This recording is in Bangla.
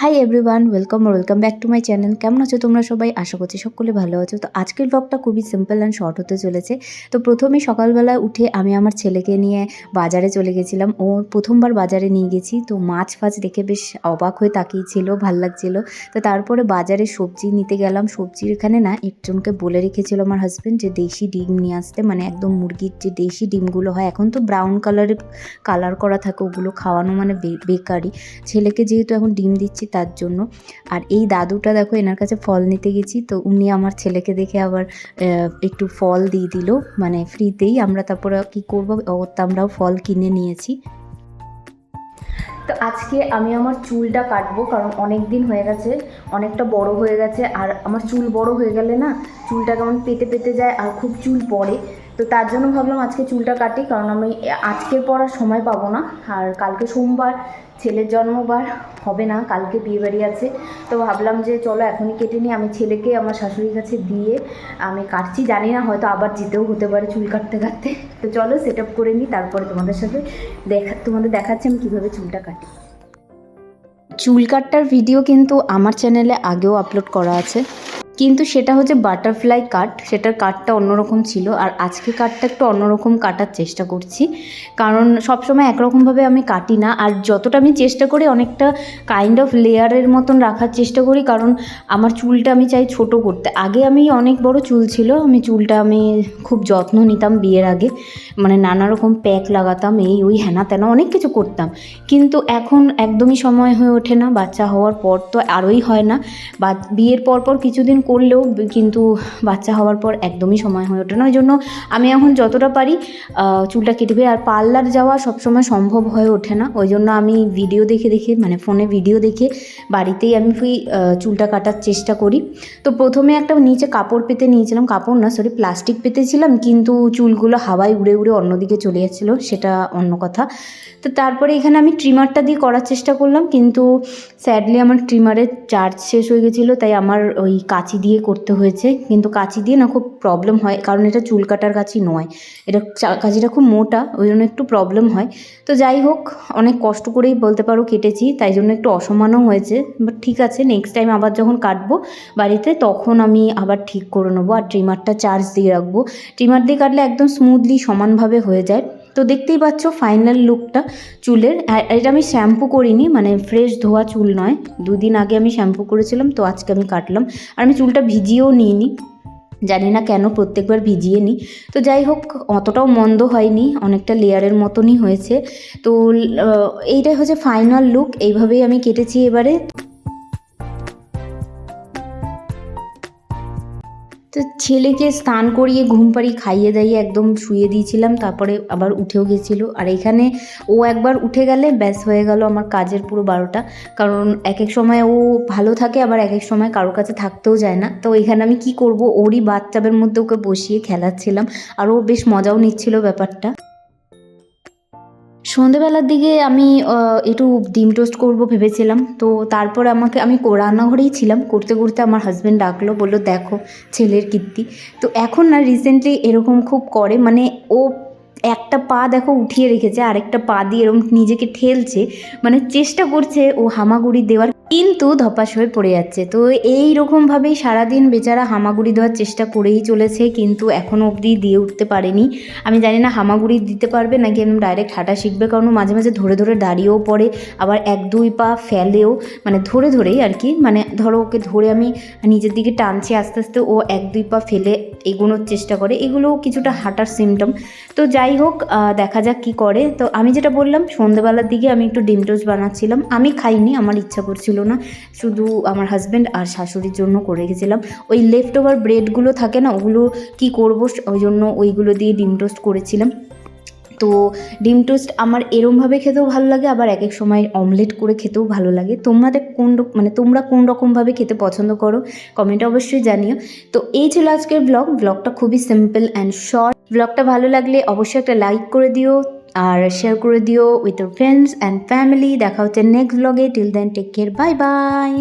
High everyone welcome R welcome back to my channel কেমন আছো তোমরা সবাই? আশা করছি সকলে ভালো আছো। তো আজকের ব্লগটা খুবই সিম্পল অ্যান্ড শর্ট হতে চলেছে। তো প্রথমে সকালবেলা উঠে আমি আমার ছেলেকে নিয়ে বাজারে চলে গেছিলাম। ও প্রথমবার বাজারে নিয়ে গেছি। তো মাছ ফাছ দেখে বেশ অবাক হয়ে তাকিয়েছিল, ভালো লাগছিল। তো তারপরে বাজারে সবজি নিতে গেলাম। সবজির এখানে না একজনকে বলে রেখেছিল আমার হাজব্যান্ড যে দেশি ডিম নিয়ে আসতে। মানে একদম মুরগির যে দেশি ডিমগুলো হয়, এখন তো ব্রাউন কালারের কালার করা থাকে, ওগুলো খাওয়ানো মানে বে- বেকারই। ছেলেকে যেহেতু এখন ডিম দিচ্ছি তার জন্য। আর এই দাদুটা দেখো এনার কাছে ফল নিতে গেছি, তো উনি আমার ছেলেকে দেখে আবার একটু ফল দিয়ে দিল। মানে ফ্রিতেই আমরা তারপরে কি করব আমরাও ফল কিনে নিয়েছি। তো আজকে আমি আমার চুলটা কাটবো, কারণ অনেক দিন হয়ে গেছে, অনেকটা বড় হয়ে গেছে, আর আমার চুল বড় হয়ে গেলে না, চুলটা কেমন পেতে পেতে যায়, আর খুব চুল পড়ে। তো তার জন্য ভাবলাম আজকে চুলটা কাটি, কারণ আমি আজকের পর আর সময় পাবো না। আর কালকে সোমবার, ছেলের জন্মবার, হবে না, কালকে বিয়ে বাড়ি আছে। তো ভাবলাম যে চলো এখনই কেটে নিই। আমি ছেলেকে আমার শাশুড়ির কাছে দিয়ে আমি কাটছি। জানি না, হয়তো আবার যেতেও হতে পারে চুল কাটতে কাটতে। তো চলো সেট আপ করে নিই, তারপরে তোমাদের সাথে দেখা, তোমাদের দেখাচ্ছি আমি কীভাবে চুলটা কাটি। চুল কাটটার ভিডিও কিন্তু আমার চ্যানেলে আগেও আপলোড করা আছে। কিন্তু সেটা হচ্ছে বাটারফ্লাই কাট সেটার কাটটা অন্যরকম ছিল। আর আজকে কাটটা একটু অন্যরকম কাটার চেষ্টা করছি। কারণ সবসময় একরকমভাবে আমি কাটি না। আর যতটা আমি চেষ্টা করি অনেকটা কাইন্ড অফ লেয়ারের মতন রাখার চেষ্টা করি। কারণ আমার চুলটা আমি চাই ছোট করতে। আগে আমি অনেক বড় চুল ছিল। আমি চুলটা আমি খুব যত্ন নিতাম বিয়ের আগে। মানে নানা রকম প্যাক লাগাতাম, এই ওই হ্যানা ত্যানা অনেক কিছু করতাম। কিন্তু এখন একদমই সময় হয়ে ওঠে না। বাচ্চা হওয়ার পর তো আরোই হয় না। বা বিয়ের পর পর কিছুদিন করলেও কিন্তু বাচ্চা হওয়ার পর একদমই সময় হয়ে ওঠে না। ওই জন্য আমি এখন যতটা পারি চুলটা কেটে আর পার্লার যাওয়া সবসময় সম্ভব হয়ে ওঠে না। ওই জন্য আমি ভিডিও দেখে দেখে মানে ফোনে ভিডিও দেখে বাড়িতেই আমি চুলটা কাটার চেষ্টা করি। তো প্রথমে একটা নিচে কাপড় পেতে নিয়েছিলাম। কাপড় না সরি প্লাস্টিক পেতেছিলাম। কিন্তু চুলগুলো হাওয়ায় উড়ে উড়ে অন্যদিকে চলে যাচ্ছিল, সেটা অন্য কথা। তো তারপরে এখানে আমি ট্রিমারটা দিয়ে করার চেষ্টা করলাম। কিন্তু স্যাডলি আমার ট্রিমারের চার্জ শেষ হয়ে গেছিল। তাই আমার ওই কাঁচি দিয়ে করতে হয়েছে। কিন্তু কাঁচি দিয়ে না খুব প্রবলেম হয়। কারণ এটা চুল কাটার কাঁচি নয়। এটা কাঁচিটা খুব মোটা, ওই জন্য একটু প্রবলেম হয়। তো যাই হোক, অনেক কষ্ট করেই বলতে পারো কেটেছি। তাই জন্য একটু অসমানও হয়েছে। বাট ঠিক আছে নেক্সট টাইম আবার যখন কাটবো বাড়িতে, তখন আমি আবার ঠিক করে নেব। আর ট্রিমারটা চার্জ দিয়ে রাখব। ট্রিমার দিয়ে কাটলে একদম স্মুথলি সমানভাবে হয়ে যায়। তো দেখতেই পাচ্ছ ফাইনাল লুকটা চুলের। আর এটা আমি শ্যাম্পু করিনি মানে ফ্রেশ ধোয়া চুল নয়। দুদিন আগে আমি শ্যাম্পু করেছিলাম, তো আজকে আমি কাটলাম। আর আমি চুলটা ভিজিয়েও নিইনি। জানি না কেন, প্রত্যেকবার ভিজিয়ে নিই। তো যাই হোক, অতটাও মন্দ হয়নি, অনেকটা লেয়ারের মতনই হয়েছে। তো এইটাই হচ্ছে ফাইনাল লুক এইভাবেই আমি কেটেছি এবারে। তো ছেলেকে স্নান করিয়ে ঘুম পাড়ি খাইয়ে দাইয়ে একদম শুয়ে দিয়েছিলাম, তারপরে আবার উঠেও গেছিল। আর এখানে ও একবার উঠে গেলে ব্যাস হয়ে গেল আমার কাজের পুরো বারোটা। কারণ এক এক সময় ও ভালো থাকে, আবার এক এক সময় কারোর কাছে থাকতেও যায় না। তো এখানে আমি কি করব? ওরই বাচ্চাদের মধ্যে ওকে বসিয়ে খেলাচ্ছিলাম। আর ও বেশ মজাও নিচ্ছিল ব্যাপারটা। সন্ধেবেলার দিকে আমি একটু ডিম টোস্ট করব ভেবেছিলাম। তো তারপর আমাকে, আমি রান্নাঘরেই ছিলাম। করতে করতে আমার হাজব্যান্ড ডাকলো, বলল, দেখো, ছেলের কীর্তি। তো এখন না রিসেন্টলি এরকম খুব করে। মানে ও একটা পা দেখো উঠিয়ে রেখেছে, আরেকটা পা দিয়ে এরকম নিজেকে ঠেলছে মানে চেষ্টা করছে ও হামাগুড়ি দেওয়ার, কিন্তু ধপাস হয়ে পড়ে যাচ্ছে। তো এই রকমভাবেই সারাদিন বেচারা হামাগুড়ি দেওয়ার চেষ্টা করেই চলেছে, কিন্তু এখনও অবধি দিয়ে উঠতে পারেনি। আমি জানি না হামাগুড়ি দিতে পারবে নাকি একদম ডাইরেক্ট হাঁটা শিখবে, কারণ মাঝে মাঝে ধরে ধরে দাঁড়িয়েও পড়ে, আবার এক দুই পা ফেলেও মানে ধরে ধরেই আর কি মানে ধরো ওকে ধরে আমি নিজের দিকে টানছি, আস্তে আস্তে ও এক দুই পা ফেলে এগোনোর চেষ্টা করে, এগুলোও কিছুটা হাঁটার সিমটম তো যাই হোক দেখা যাক কি করে। তো আমি যেটা বললাম, সন্ধেবেলার দিকে আমি একটু ডিম টোস্ট বানাচ্ছিলাম। আমি খাইনি, আমার ইচ্ছা করছিল না। শুধু আমার হাজব্যান্ড আর শাশুড়ির জন্য করে গেছিলাম। ওই লেফট ওভার ব্রেডগুলো থাকে না, ওগুলো কি করব, ওই জন্য ওইগুলো দিয়ে ডিম টোস্ট করেছিলাম। তো ডিম টোস্ট আমার এরমভাবে খেতেও ভালো লাগে, আবার এক এক সময় অমলেট করে খেতেও ভালো লাগে। তোমাদের কোন মানে তোমরা কোন রকমভাবে খেতে পছন্দ করো কমেন্টে অবশ্যই জানিও। তো এই ছিল আজকের ব্লগ ব্লগটা খুবই সিম্পল অ্যান্ড শর্ট ব্লগটা ভালো লাগলে অবশ্যই একটা লাইক করে দিও, আর শেয়ার করে দিও উইথ ফ্রেন্ডস অ্যান্ড ফ্যামিলি দেখা হচ্ছে নেক্সট ব্লগে till then take care bye bye